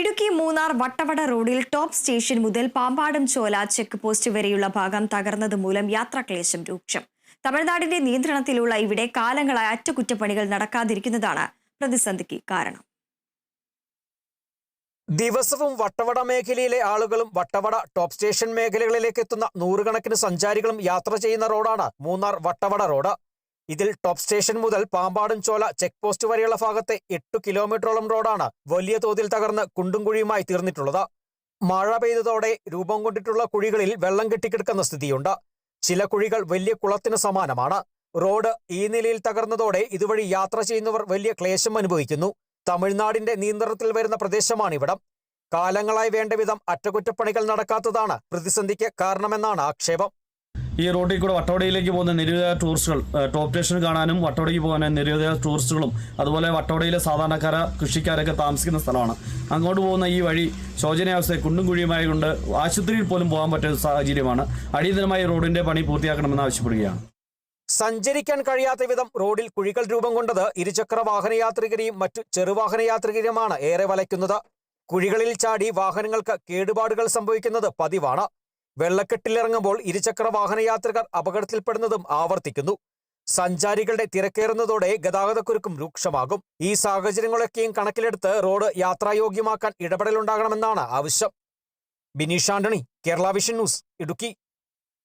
ഇടുക്കി മൂന്നാർ വട്ടവട റോഡിൽ top station മുതൽ പാമ്പാടും ചോല check post വരെയുള്ള ഭാഗം തകർന്നത് മൂലം യാത്രാക്ലേശം രൂക്ഷം. തമിഴ്നാടിന്റെ നിയന്ത്രണത്തിലുള്ള ഇവിടെ കാലങ്ങളായി അറ്റകുറ്റപ്പണികൾ നടക്കാതിരിക്കുന്നതാണ് പ്രതിസന്ധിക്ക് കാരണം. ദിവസവും വട്ടവട മേഖലയിലെ ആളുകളും വട്ടവട ടോപ്പ് സ്റ്റേഷൻ മേഖലകളിലേക്ക് എത്തുന്ന നൂറുകണക്കിന് സഞ്ചാരികളും യാത്ര ചെയ്യുന്ന റോഡാണ് മൂന്നാർ വട്ടവട റോഡ്. ഇതിൽ ടോപ്പ് സ്റ്റേഷൻ മുതൽ പാമ്പാടും ചോല ചെക്ക് പോസ്റ്റ് വരെയുള്ള ഭാഗത്തെ എട്ടു കിലോമീറ്ററോളം റോഡാണ് വലിയ തോതിൽ തകർന്ന് കുണ്ടും കുഴിയുമായി തീർന്നിട്ടുള്ളത്. മഴ പെയ്തതോടെ രൂപം കൊണ്ടിട്ടുള്ള കുഴികളിൽ വെള്ളം കെട്ടിക്കിടക്കുന്ന സ്ഥിതിയുണ്ട്. ചില കുഴികൾ വലിയ കുളത്തിന് സമാനമാണ്. റോഡ് ഈ നിലയിൽ തകർന്നതോടെ ഇതുവഴി യാത്ര ചെയ്യുന്നവർ വലിയ ക്ലേശം അനുഭവിക്കുന്നു. തമിഴ്നാടിന്റെ നിയന്ത്രണത്തിൽ വരുന്ന പ്രദേശമാണിവിടം കാലങ്ങളായി വേണ്ട വിധം അറ്റകുറ്റപ്പണികൾ നടക്കാത്തതാണ് പ്രതിസന്ധിക്ക് കാരണമെന്നാണ് ആക്ഷേപം. ഈ റോഡിൽ കൂടെ വട്ടോടയിലേക്ക് പോകുന്ന നിരവധി ടൂറിസ്റ്റുകൾ ടോപ്പ് സ്റ്റേഷൻ കാണാനും വട്ടവടയ്ക്ക് പോകാനും നിരവധി ടൂറിസ്റ്റുകളും അതുപോലെ വട്ടോടയിലെ സാധാരണക്കാര കൃഷിക്കാരൊക്കെ താമസിക്കുന്ന സ്ഥലമാണ്. അങ്ങോട്ട് പോകുന്ന ഈ വഴി ശോചനീയാവസ്ഥയെ കുണ്ടും കുഴിയുമായി കൊണ്ട് ആശുപത്രിയിൽ പോലും പോകാൻ പറ്റുന്ന സാഹചര്യമാണ്. അടിയന്തരമായി റോഡിന്റെ പണി പൂർത്തിയാക്കണമെന്ന് ആവശ്യപ്പെടുകയാണ്. സഞ്ചരിക്കാൻ കഴിയാത്ത വിധം റോഡിൽ കുഴികൾ രൂപം കൊണ്ടത് ഇരുചക്ര വാഹനയാത്രികരെയും മറ്റു ചെറുവാഹന യാത്രികരെയുമാണ് ഏറെ വലയ്ക്കുന്നത്. കുഴികളിൽ ചാടി വാഹനങ്ങൾക്ക് കേടുപാടുകൾ സംഭവിക്കുന്നത് പതിവാണ്. വെള്ളക്കെട്ടിലിറങ്ങുമ്പോൾ ഇരുചക്ര വാഹന യാത്രികർ അപകടത്തിൽപ്പെടുന്നതും ആവർത്തിക്കുന്നു. സഞ്ചാരികളുടെ തിരക്കേറുന്നതോടെ ഗതാഗതക്കുരുക്കും രൂക്ഷമാകും. ഈ സാഹചര്യങ്ങളൊക്കെയും കണക്കിലെടുത്ത് റോഡ് യാത്രായോഗ്യമാക്കാൻ ഇടപെടലുണ്ടാകണമെന്നാണ് ആവശ്യം. Bineesh Antony Kerala Vision News Idukki.